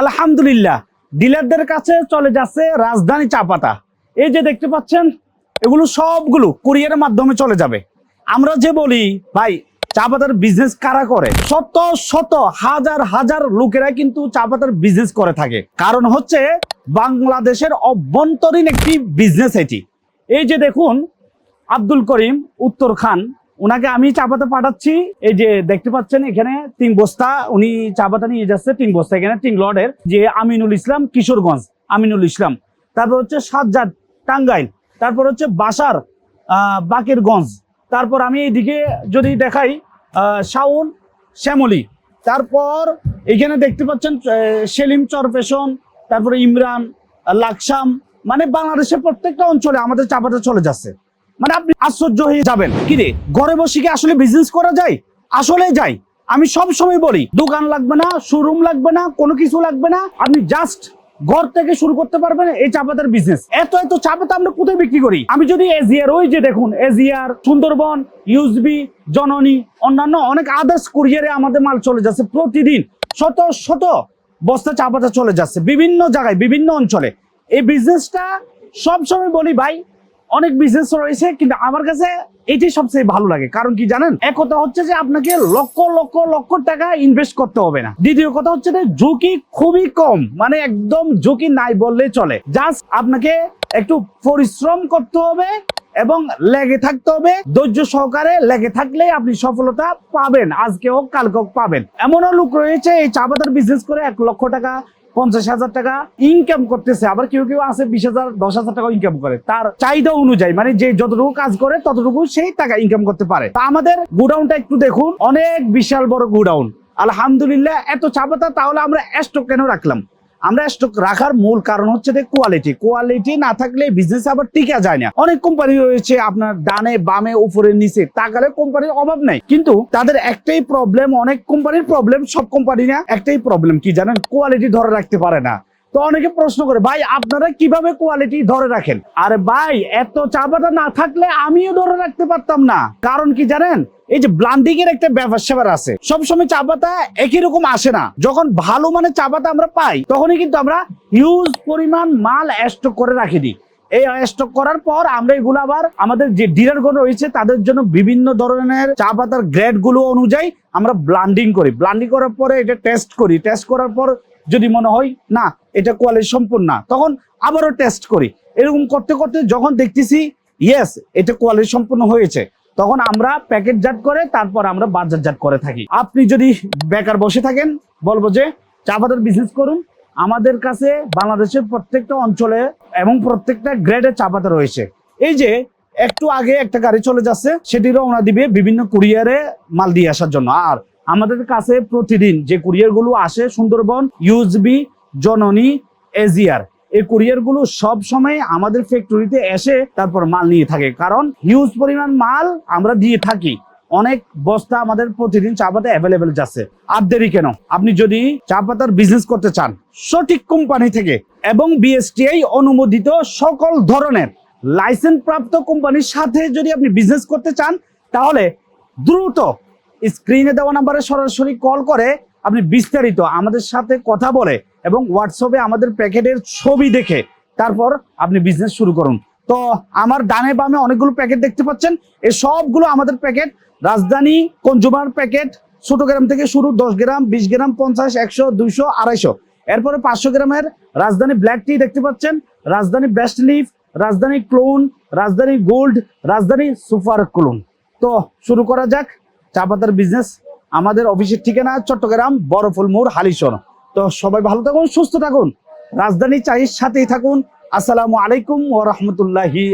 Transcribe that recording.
আলহামদুলিল্লাহ, ডিলারদের কাছে চলে যাচ্ছে রাজধানী চা পাতা এই যে দেখতে পাচ্ছেন, এগুলো সবগুলো কুরিয়ারের মাধ্যমে চলে যাবে। আমরা যে বলি, ভাই চা পাতার বিজনেস কারা করে? শত শত, হাজার হাজার লোকেরা কিন্তু চা পাতার বিজনেস করে থাকে। কারণ হচ্ছে, বাংলাদেশের অভ্যন্তরীণ একটি বিজনেস এটি। এই যে দেখুন, আব্দুল করিম উত্তর খান ওনাকে আমি চা পাতা পাঠাচ্ছি। এই যে দেখতে পাচ্ছেন এখানে তিন বস্তা, উনি চা পাতা নিয়ে যাচ্ছে তিন বস্তা এখানে, তিন লডের যে আমিনুল ইসলাম কিশোরগঞ্জ, আমিনুল ইসলাম। তারপর হচ্ছে সাজ্জাদ টাঙ্গাইল, তারপর হচ্ছে বাসার বাকেরগঞ্জ। তারপর আমি এইদিকে যদি দেখাই শাওন শ্যামলী। তারপর এখানে দেখতে পাচ্ছেন সেলিম চরপেশন তারপরে ইমরান, লাকসাম মানে বাংলাদেশের প্রত্যেকটা অঞ্চলে আমাদের চা পাতা চলে যাচ্ছে। মানে আপনি আশ্চর্য হয়ে যাবেন। কি রে? ঘরে বসে কি আসলে বিজনেস করা যায়? আসলে যাই। আমি সব সময় বলি, দোকান লাগবে না শোরুম লাগবে না, কোনো কিছু লাগবে না। আপনি জাস্ট ঘর থেকে শুরু করতে পারবেন এই চা পাতার বিজনেস এত এত চা পাতা আমরা কোথায় বিক্রি করি? আমি যদি এজিয়ার ওই যে দেখুন এজিয়ার সুন্দরবন ইউজবি জননী, অন্যান্য অনেক আদার্স কুরিয়ারে আমাদের মাল চলে যাচ্ছে প্রতিদিন। শত শত বস্তা চা পাতা চলে যাচ্ছে বিভিন্ন জায়গায়, বিভিন্ন অঞ্চলে। এই বিজনেসটা সবসময় বলি, ভাই অনেক বিজনেস রয়েছে, কিন্তু আমার কাছে এটাই সবচেয়ে ভালো লাগে। কারণ কি জানেন? এক কথা হচ্ছে যে আপনাকে লক্ষ লক্ষ লক্ষ টাকা ইনভেস্ট করতে হবে না। দ্বিতীয় কথা হচ্ছে যে ঝুঁকি খুবই কম মানে একদম ঝুঁকি নাই বললে চলে। জাস্ট আপনাকে একটু পরিশ্রম করতে হবে এবং লেগে থাকতে হবে। ধৈর্য সহকারে লেগে থাকলে আপনি সফলতা পাবেন। আজকে হোক, কালকে হোক, পাবেন। এমনও লোক রয়েছে, এই চা পাতার বিজনেস করে এক লক্ষ টাকা পঞ্চাশ হাজার টাকা ইনকাম করতেছে, আবার কেউ কেউ আছে বিশ হাজার, দশ হাজার টাকা ইনকাম করে। তার চাহিদা অনুযায়ী মানে যে যতটুকু কাজ করে, ততটুকু সেই টাকা ইনকাম করতে পারে। তা আমাদের গোডাউনটা একটু দেখুন, অনেক বিশাল বড় গোডাউন। আলহামদুলিল্লাহ, এত চাপাতা, তাহলে আমরা স্টক কেন রাখলাম? আমরা স্টক রাখার মূল কারণ হচ্ছে যে কোয়ালিটি কোয়ালিটি না থাকলে বিজনেস আবার টিকা যায় না। অনেক কোম্পানি রয়েছে আপনার ডানে, বামে, উপরে, নিচে। তাকালে কোম্পানির অভাব নাই। কিন্তু তাদের একটাই প্রবলেম অনেক কোম্পানির প্রবলেম সব কোম্পানি না একটাই প্রবলেম কি জানেন? কোয়ালিটি ধরে রাখতে পারে না। তো অনেকে প্রশ্ন করে, ভাই, আপনারা কীভাবে কোয়ালিটি ধরে রাখেন? আরে ভাই, এত চা পাতা না থাকলে আমিও ধরে রাখতে পারতাম না। কারণ কি জানেন? এই যে ব্লান্ডিং এর একটা ব্যাপার স্যাপার আছে। সবসময় চা পাতা একই রকম আসে না। যখন ভালো মানে চা পাতা আমরা পাই, তখনই কিন্তু আমরা হিউজ পরিমাণ মাল স্টক করে রাখি দিই এই স্টক করার পর আমরা এগুলো আবার আমাদের যে ডিলারগুলো রয়েছে, তাদের জন্য বিভিন্ন ধরনের চা পাতার গ্রেডগুলো অনুযায়ী আমরা ব্লান্ডিং করি। ব্লান্ডিং করার পরে এটা টেস্ট করি। টেস্ট করার পর যদি মনে হয়, না, এটা কোয়ালিটি সম্পূর্ণ না, তখন আবারও টেস্ট করি। এরকম করতে করতে যখন দেখতেছি ইয়েস এটা কোয়ালিটি সম্পূর্ণ হয়েছে, তখন আমরা প্যাকেট জাট করে তারপর আমরা বাজার জাট করে থাকি। আপনি যদি বেকার বসে থাকেন, বলব যে চা পাতার বিজনেস করুন। আমাদের কাছে বাংলাদেশের প্রত্যেকটা অঞ্চলে এবং প্রত্যেকটা গ্রেডের চা পাতা রয়েছে। এই যে একটু আগে একটা গাড়ি চলে যাচ্ছে, সেটি রওনা দিবে বিভিন্ন কুরিয়ারে মাল দিয়ে আসার জন্য। আর আমাদের কাছে প্রতিদিন যে কুরিয়ারগুলো আসে সুন্দরবন ইউজবি জননী এজিয়ার এই কুরিয়ারগুলো সব সময় আমাদের ফ্যাক্টরিতে এসে তারপর মাল নিয়ে থাকে। কারণ হিউজ পরিমাণ মাল আমরা দিয়ে থাকি। অনেক বস্তা আমাদের প্রতিদিন চা পাতা অ্যাভেলেবেল যাচ্ছে। আর দেরি কেন? আপনি যদি চা পাতার বিজনেস করতে চান, সঠিক কোম্পানি থেকে, এবং বিএসটিআই অনুমোদিত সকল ধরনের লাইসেন্স প্রাপ্ত কোম্পানির সাথে যদি আপনি বিজনেস করতে চান, তাহলে দ্রুত স্ক্রিনে দেওয়া নাম্বারে সরাসরি কল করে আপনি বিস্তারিত আমাদের সাথে কথা বলে এবং হোয়াটসঅ্যাপে আমাদের প্যাকেটের ছবি দেখে তারপর আপনি বিজনেস শুরু করুন। তো আমার ডানে বামে অনেকগুলো প্যাকেট দেখতে পাচ্ছেন। এই সবগুলো আমাদের প্যাকেট। রাজধানী কনজুমার প্যাকেট, ছোট গ্রাম থেকে শুরু দশ গ্রাম, বিশ গ্রাম, পঞ্চাশ, একশো, দুইশো, আড়াইশো। এরপরে পাঁচশো গ্রামের রাজধানী ব্ল্যাক টি দেখতে পাচ্ছেন। Rajdhani best leaf Rajdhani clone Rajdhani gold Rajdhani super clone তো শুরু করা যাক। চা পাতার বিজনেস আমাদের অফিসের ঠিকানা চট্টগ্রাম বরফুল মোড় হালিশন। তো সবাই ভালো থাকুন, সুস্থ থাকুন। রাজধানী চায়ের সাথেই থাকুন। আসসালামু আলাইকুম ও রহমতুল্লাহি